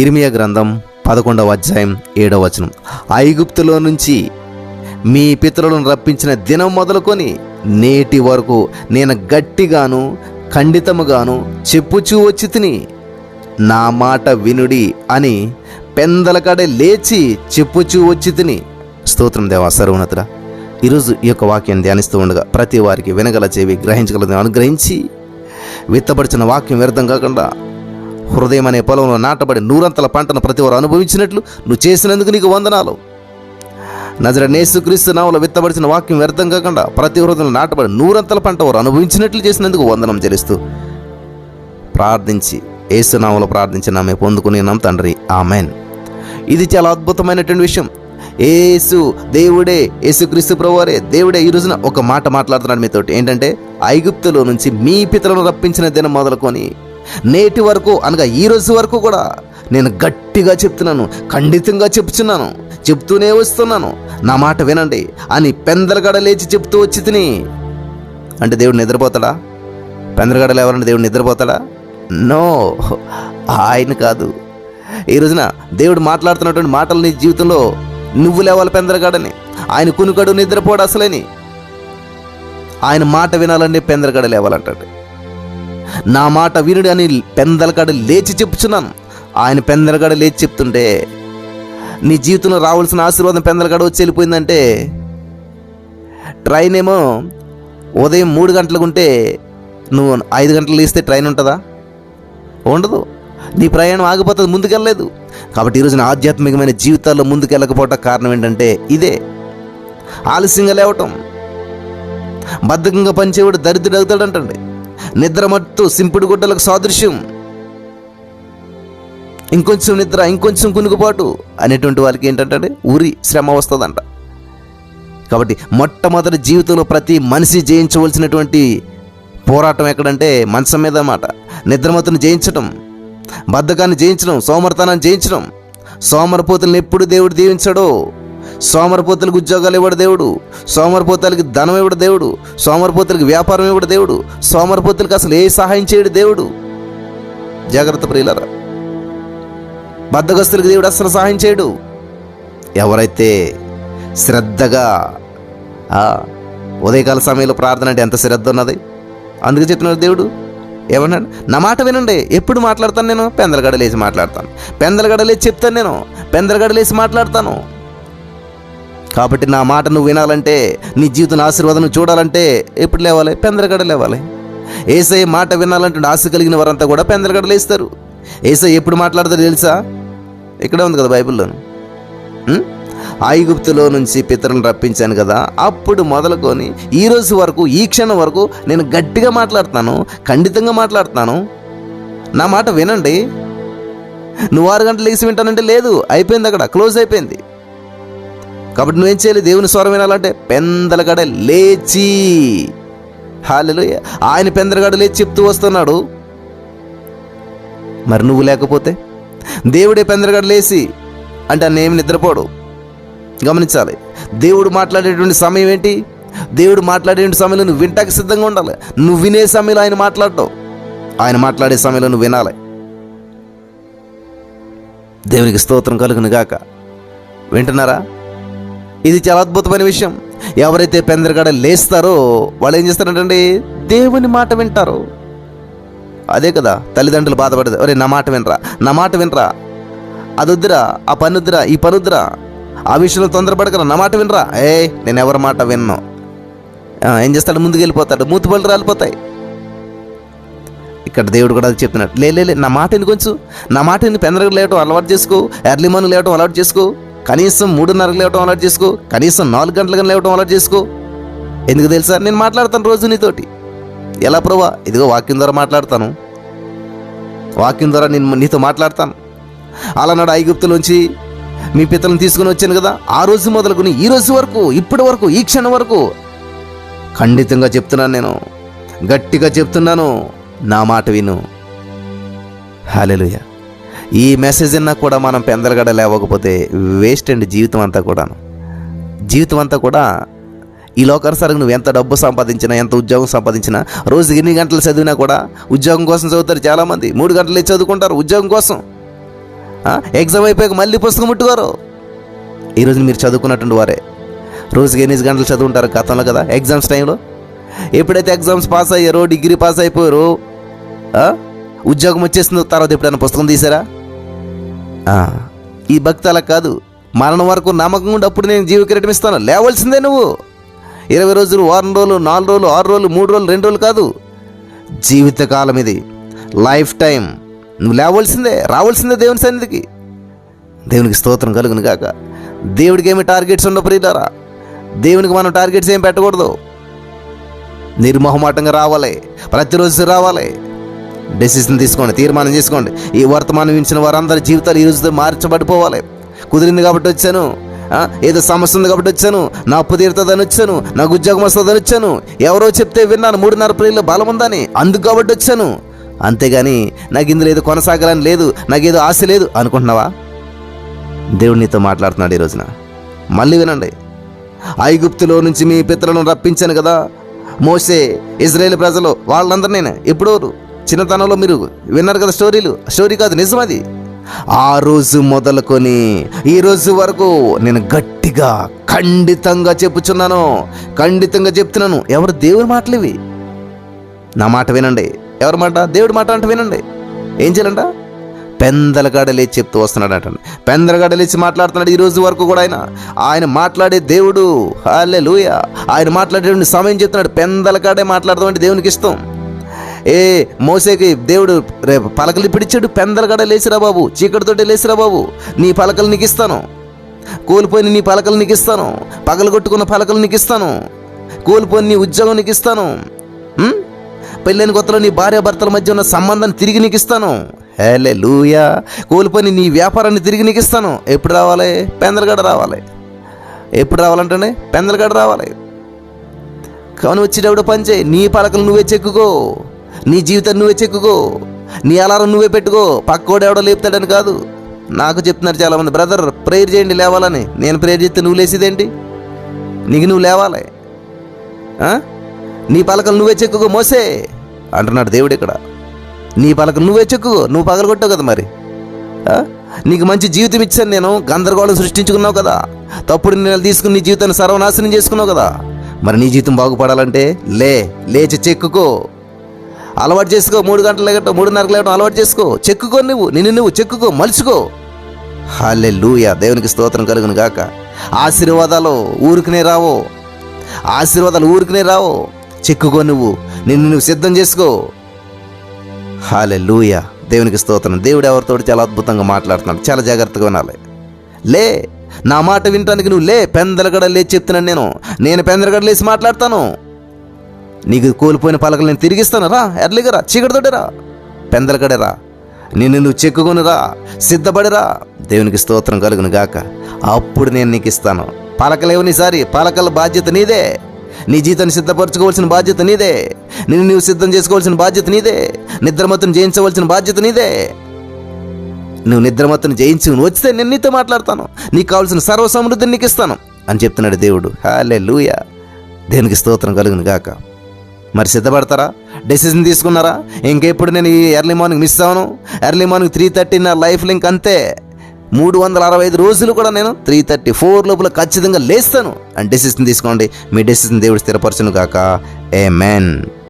ఇర్మియా గ్రంథం పదకొండవ అధ్యాయం ఏడవ వచనం. ఐగుప్తులో నుంచి మీ పితరులను రప్పించిన దినం మొదలుకొని నేటి వరకు నేను గట్టిగాను ఖండితముగాను చెప్పుచూ వచ్చి తిని నా మాట వినుడి అని పెందలకడే లేచి చెప్పుచూ వచ్చి తిని. స్తోత్రం దేవా సర్వోన్నతుడ ఈరోజు ఈ యొక్క వాక్యం ధ్యానిస్తూ ఉండగా ప్రతి వారికి వినగల చెవి గ్రహించగలదని అనుగ్రహించి విత్తపరిచిన వాక్యం వ్యర్థం కాకుండా హృదయం అనే పొలంలో నాటబడి నూరంతల పంటను ప్రతి వారు అనుభవించినట్లు నువ్వు చేసినందుకు నీకు వందనాలు. నజర నేసుక్రీస్తు నామలో విత్తబడిచిన వాక్యం వ్యర్థం కాకుండా ప్రతి హృదయంలో నాటబడి నూరంతల పంట వారు అనుభవించినట్లు చేసినందుకు వందనం చెల్లిస్తూ ప్రార్థించి ఏసునామలో ప్రార్థించిన ఆమె పొందుకుని నాం తండ్రి. ఆమెన్. ఇది చాలా అద్భుతమైనటువంటి విషయం. ఏసు దేవుడే యేసుక్రీస్తు ప్రభువారే దేవుడే ఈ రోజున ఒక మాట మాట్లాడుతున్నాడు మీతోటి. ఏంటంటే ఐగుప్తులో నుంచి మీ పితలను రప్పించిన దినం మొదలుకొని నేటి వరకు అనగా ఈ రోజు వరకు కూడా నేను గట్టిగా చెప్తున్నాను ఖండితంగా చెప్తున్నాను చెప్తూనే వస్తున్నాను. నా మాట వినండి అని పెందలగడ లేచి చెప్తూ వచ్చి తిని. అంటే దేవుడు నిద్రపోతాడా? పెందలగడలు ఎవరంటే దేవుడు నిద్రపోతాడా? నో ఆయన కాదు. ఈ రోజున దేవుడు మాట్లాడుతున్నటువంటి మాటలు నీ జీవితంలో నువ్వు లేవాలి పెందరగాడని. ఆయన కునుకడు నిద్రపోడు అసలేని. ఆయన మాట వినాలని పెందరగడ లేవాలంటాడు. నా మాట వీరుడు అని పెందలగడ లేచి చెప్పుచున్నాను ఆయన పెందలగడ లేచి చెప్తుంటే నీ జీవితంలో రావాల్సిన ఆశీర్వాదం పెందలగడ వచ్చి వెళ్ళిపోయిందంటే ట్రైన్ ఏమో ఉదయం మూడు గంటలకు ఉంటే నువ్వు ఐదు గంటలు ఇస్తే ట్రైన్ ఉంటుందా? ఉండదు. నీ ప్రయాణం ఆగిపోతుంది ముందుకెళ్ళలేదు. కాబట్టి ఈరోజున ఆధ్యాత్మికమైన జీవితాల్లో ముందుకెళ్ళకపోవటం కారణం ఏంటంటే ఇదే. ఆలస్యంగా లేవటం. బద్ధకంగా పనిచేవాడు దరిద్రుడు అవుతాడంటండి. నిద్ర మత్తు సింపుడు గుడ్డలకు సాదృశ్యం. ఇంకొంచెం నిద్ర ఇంకొంచెం కునుకుపాటు అనేటువంటి వాళ్ళకి ఏంటంటే ఉరి శ్రమ వస్తుందంట. కాబట్టి మొట్టమొదటి జీవితంలో ప్రతి మనిషి జయించవలసినటువంటి పోరాటం ఎక్కడంటే మనసం మీద అన్నమాట. నిద్రమతుని జయించడం బద్ధకాన్ని జయించడం సోమర్తనాన్ని జయించడం సోమరపోతులను ఎప్పుడు దేవుడు దీవించడో సోమరపోతులకు ఉద్యోగాలు ఇవ్వడు దేవుడు. సోమరపోతులకి ధనం ఇవ్వడు దేవుడు. సోమరపోతులకి వ్యాపారం ఇవ్వడు దేవుడు. సోమరపోతులకు అసలు ఏ సహాయం చేయడు దేవుడు. జాగ్రత్త ప్రియులరా. బద్దగస్తులకు దేవుడు అసలు సహాయం చేయడు. ఎవరైతే శ్రద్ధగా ఉదయకాల సమయంలో ప్రార్థన అంటే ఎంత శ్రద్ధ ఉన్నది? అందుకే చెప్తున్నాడు దేవుడు. ఏమన్నాడు? నా మాట వినండి. ఎప్పుడు మాట్లాడతాను నేను? పెందలగడలేసి మాట్లాడతాను. పెందలగడలేసి చెప్తాను నేను. పెందలగడలేసి మాట్లాడతాను. కాబట్టి నా మాట నువ్వు వినాలంటే నీ జీవితం ఆశీర్వాదం చూడాలంటే ఎప్పుడు లేవాలి? పెందరగడ లేవాలి. ఏసై మాట వినాలంటే ఆశ కలిగిన వారంతా కూడా పెందలగడ లేస్తారు ఏసై ఎప్పుడు మాట్లాడతారు తెలుసా? ఇక్కడే ఉంది కదా బైబిల్లోను ఉం? ఐగుప్తులో నుంచి పితరులను రప్పించాను కదా అప్పుడు మొదలుకొని ఈ రోజు వరకు ఈ క్షణం వరకు నేను గట్టిగా మాట్లాడుతాను ఖండితంగా మాట్లాడుతాను నా మాట వినండి. నువ్వు ఆరు గంటలు లేచి వింటానంటే లేదు అయిపోయింది అక్కడ క్లోజ్ అయిపోయింది. కాబట్టి నువ్వేం చేయాలి దేవుని స్వరం వినాలంటే పెందలగడ లేచి. హాలెలూయ. ఆయన పెందలగడ లేచి చెప్తూ వస్తున్నాడు. మరి నువ్వు లేకపోతే? దేవుడే పెందలగడ లేచి అంటే అన్న ఏమి నిద్రపోడు? గమనించాలి. దేవుడు మాట్లాడేటువంటి సమయం ఏంటి? దేవుడు మాట్లాడేటువంటి సమయంలో నువ్వు వింటాకి సిద్ధంగా ఉండాలి. నువ్వు వినే సమయంలో ఆయన మాట్లాడటం. ఆయన మాట్లాడే సమయంలో నువ్వు వినాలి. దేవునికి స్తోత్రం కలుగును గాక వింటున్నారా? ఇది చాలా అద్భుతమైన విషయం. ఎవరైతే పెందరగడ లేస్తారో వాళ్ళు ఏం చేస్తారంటండి? దేవుని మాట వింటారు. అదే కదా తల్లిదండ్రులు బాధపడదు. ఒరే నా మాట వినరా? నా మాట వినరా? అదొద్దురా? ఆ పనుద్దురా? ఈ పనుద్దురా? ఆ విషయంలో తొందరపడకరా? నా మాట వినరా? ఏ నేను ఎవరి మాట విన్ను? ఏం చేస్తాడు? ముందుకు వెళ్ళిపోతాడు. మూతిపళ్ళు రాలిపోతాయి. ఇక్కడ దేవుడు కూడా అది చెప్తున్నాడు. లే నా మాట ఎందుకు కొంచెం. నా మాట ఎందుకు పెందరకు లేవటం అలవాటు చేసుకో. ఎర్లీ మార్నింగ్ లేవటం అలవాటు చేసుకో. కనీసం మూడున్నరకు లేవటం అలర్ట్ చేసుకో కనీసం నాలుగు గంటలకు లేవటం అలర్ట్ చేసుకో. ఎందుకు తెలుసా? నేను మాట్లాడతాను రోజు నీతోటి. ఎలా ప్రభా? ఇదిగో వాక్యం ద్వారా మాట్లాడతాను. వాక్యం ద్వారా నేను నీతో మాట్లాడతాను. అలానాడు ఐగుప్తులోంచి మీ పితలను తీసుకుని వచ్చాను కదా ఆ రోజు మొదలుకుని ఈ రోజు వరకు ఇప్పటి వరకు ఈ క్షణం వరకు ఖండితంగా చెప్తున్నాను నేను. గట్టిగా చెప్తున్నాను. నా మాట విను. హాలెలుయా ఈ మెసేజ్ అన్నా కూడా మనం పెందలగడ లేవకపోతే వేస్ట్ అండి జీవితం అంతా కూడాను. జీవితం అంతా కూడా ఈ లోకానుసారంగా నువ్వు ఎంత డబ్బు సంపాదించినా ఎంత ఉద్యోగం సంపాదించినా రోజుకి ఎన్ని గంటలు చదివినా కూడా ఉద్యోగం కోసం చదువుతారు చాలామంది. మూడు గంటలు చదువుకుంటారు ఉద్యోగం కోసం. ఎగ్జామ్ అయిపోయాక మళ్ళీ పుస్తకం ముట్టుకోరు. ఈరోజు మీరు చదువుకున్నటువంటి వారే. రోజుకి ఎన్ని గంటలు చదువుకుంటారు గతంలో కదా? ఎగ్జామ్స్ టైంలో ఎప్పుడైతే ఎగ్జామ్స్ పాస్ అయ్యారో డిగ్రీ పాస్ అయిపోయారో ఉద్యోగం వచ్చేసిన తర్వాత ఎప్పుడైనా పుస్తకం తీసారా? ఈ భక్తి అలా కాదు. మరణం వరకు నమ్మకం ఉండి అప్పుడు నేను జీవ కిరీటం ఇస్తాను. లేవలసిందే నువ్వు. ఇరవై రోజులు వారం రోజులు నాలుగు రోజులు ఆరు రోజులు మూడు రోజులు రెండు రోజులు కాదు. జీవితకాలం ఇది. లైఫ్ టైం నువ్వు లేవలసిందే రావాల్సిందే దేవుని సన్నిధికి. దేవునికి స్తోత్రం కలుగును కాక దేవుడికి ఏమి టార్గెట్స్ ఉండవు ప్రియులారా. దేవునికి మనం టార్గెట్స్ ఏం పెట్టకూడదు. నిర్మోహమాటంగా రావాలి. ప్రతిరోజు రావాలి. డెసిషన్ తీసుకోండి తీర్మానం చేసుకోండి. ఈ వర్తమానం ఇచ్చిన వారందరి జీవితాలు ఈ రోజుతో మార్చబడిపోవాలి. కుదిరింది కాబట్టి వచ్చాను. ఏదో సమస్య ఉంది కాబట్టి వచ్చాను. నా అప్పు తీరుతుందని వచ్చాను. నాకు ఉద్యోగం వస్తుందని వచ్చాను. ఎవరో చెప్తే విన్నాను మూడున్నర ప్రియుల్లో బలం ఉందని. అందుకు కాబట్టి వచ్చాను. అంతేగాని నాకు ఇందులో ఏదో కొనసాగాలని లేదు. నాకు ఏదో ఆశ లేదు. అనుకుంటున్నావా? దేవుడు నీతో మాట్లాడుతున్నాడు ఈ రోజున. మళ్ళీ వినండి. ఐగుప్తులో నుంచి మీ పిత్రలను రప్పించాను కదా. మోసే ఇజ్రాయేల్ ప్రజలు వాళ్ళందరూ నేను. ఎప్పుడో చిన్నతనంలో మీరు విన్నారు కదా స్టోరీలు. స్టోరీ కాదు నిజం అది. ఆ రోజు మొదలుకొని ఈ రోజు వరకు నేను గట్టిగా ఖండితంగా చెప్పుచున్నాను. ఖండితంగా చెప్తున్నాను. ఎవరు దేవుని మాటలు ఇవి? నా మాట వినండి. ఎవరి మాట? దేవుడి మాట అంటే వినండి. ఏం చేయాలంట? పెందలగాడ లేచి చెప్తూ వస్తున్నాడు పెందలగాడ లేచి మాట్లాడుతున్నాడు ఈ రోజు వరకు కూడా ఆయన. ఆయన మాట్లాడే దేవుడు హాలే లూయ ఆయన మాట్లాడేటువంటి సమయం చెప్తున్నాడు. పెందలగాడే మాట్లాడదామంటే దేవునికి ఇష్టం. ఏ మోసేకి దేవుడు రేపు పలకలు పిడిచాడు పెందలగడ లేచిరా బాబు చీకటితోటి లేచిరా బాబు. నీ పలకలు నీకు ఇస్తాను కోల్పోయిన నీ పలకలు నీకు ఇస్తాను పగలగొట్టుకున్న పలకలు నీకు ఇస్తాను కోల్పోయిన నీ ఉద్యోగం నీకు ఇస్తాను పెళ్ళైన కొత్తలో నీ భార్యాభర్తల మధ్య ఉన్న సంబంధాన్ని తిరిగి నీకు ఇస్తాను హేలే లూయా కోల్పోని నీ వ్యాపారాన్ని తిరిగి నీకు ఇస్తాను ఎప్పుడు రావాలి? పెందలగడ రావాలి. ఎప్పుడు రావాలంటేనే పెందలగడ రావాలి. కానీ వచ్చేటప్పుడు పని చేయి. నీ పలకలు నువ్వే చెక్కుకో. నీ జీవితం నువ్వే చెక్కుకో. నీ అలారం నువ్వే పెట్టుకో. పక్కోడు ఎవడో లేపుతాడని కాదు. నాకు చెప్తున్నారు చాలామంది బ్రదర్ ప్రేయర్ చేయండి లేవాలని. నేను ప్రేయర్ చేస్తే నువ్వు లేసేదేంటి నీకు నువ్వు లేవాలి. ఆ? నీ పలకలు నువ్వే చెక్కుకో మోసే. అంటున్నాడు దేవుడు ఇక్కడ. నీ పలకలు నువ్వే చెక్కుకో నువ్వు పగలగొట్టావు కదా మరి. నీకు మంచి జీవితం ఇచ్చాను నేను గందరగోళం సృష్టించుకున్నావు కదా. తప్పుడు నేను తీసుకుని నీ జీవితాన్ని సర్వనాశనం చేసుకున్నావు కదా. మరి నీ జీవితం బాగుపడాలంటే లే లేచి చెక్కుకో. అలవాటు చేసుకో. మూడు గంటలు లేకటం మూడున్నరకు లేకటం అలవాటు చేసుకో. చెక్కుకో నువ్వు నిన్ను నువ్వు చెక్కుకో మలుచుకో. హాలే లూయ దేవునికి స్తోత్రం కలుగును గాక. ఆశీర్వాదాలు ఊరికనే రావు. ఆశీర్వాదాలు ఊరికనే రావు. చెక్కుకో నువ్వు నిన్ను నువ్వు సిద్ధం చేసుకో. హాలే లూయ దేవునికి స్తోత్రం. దేవుడు ఎవరితో చాలా అద్భుతంగా మాట్లాడుతున్నాడు. చాలా జాగ్రత్తగా వినాలి. లే నా మాట వినటానికి నువ్వు లే. పెందలగడ లేచి చెప్తున్నాను నేను. నేను పెందలగడ లేచి మాట్లాడతాను. నీకు కోల్పోయిన పలకలు నేను తిరిగిస్తాను రా. ఎర్లీగా రా. చీకటితోటి రా. నిన్ను నువ్వు చెక్కుకొనిరా సిద్ధపడిరా దేవునికి స్తోత్రం కలుగును గాక. అప్పుడు నేను నీకు ఇస్తాను. పలకలేవు నీసారి. పలకల బాధ్యత నీదే. నీ జీతాన్ని సిద్ధపరచుకోవాల్సిన బాధ్యత నీదే. నిన్ను నువ్వు సిద్ధం చేసుకోవాల్సిన బాధ్యత నీదే. నిద్రమత్తును జయించవలసిన బాధ్యత నీదే. నువ్వు నిద్రమత్తును జయించి నువ్వు వచ్చితే నేను నీతో మాట్లాడతాను. నీకు కావాల్సిన సర్వ సమృద్ధిని నీకు ఇస్తాను. అని చెప్తున్నాడు దేవుడు. హాలే లూయ దేనికి స్తోత్రం కలుగును గాక. మరి సిద్ధపడతారా? డెసిషన్ తీసుకున్నారా? ఇంకెప్పుడు నేను ఈ ఎర్లీ మార్నింగ్ మిస్ అవ్వను ఎర్లీ మార్నింగ్ త్రీ థర్టీ నా లైఫ్ లింక్ అంతే. మూడు వందల అరవై ఐదు రోజులు కూడా నేను త్రీ థర్టీ ఫోర్ లోపల ఖచ్చితంగా లేస్తాను. అండ్ డెసిషన్ తీసుకోండి. మీ డెసిషన్ దేవుడు స్థిరపరచును కాక ఏ మ్యాన్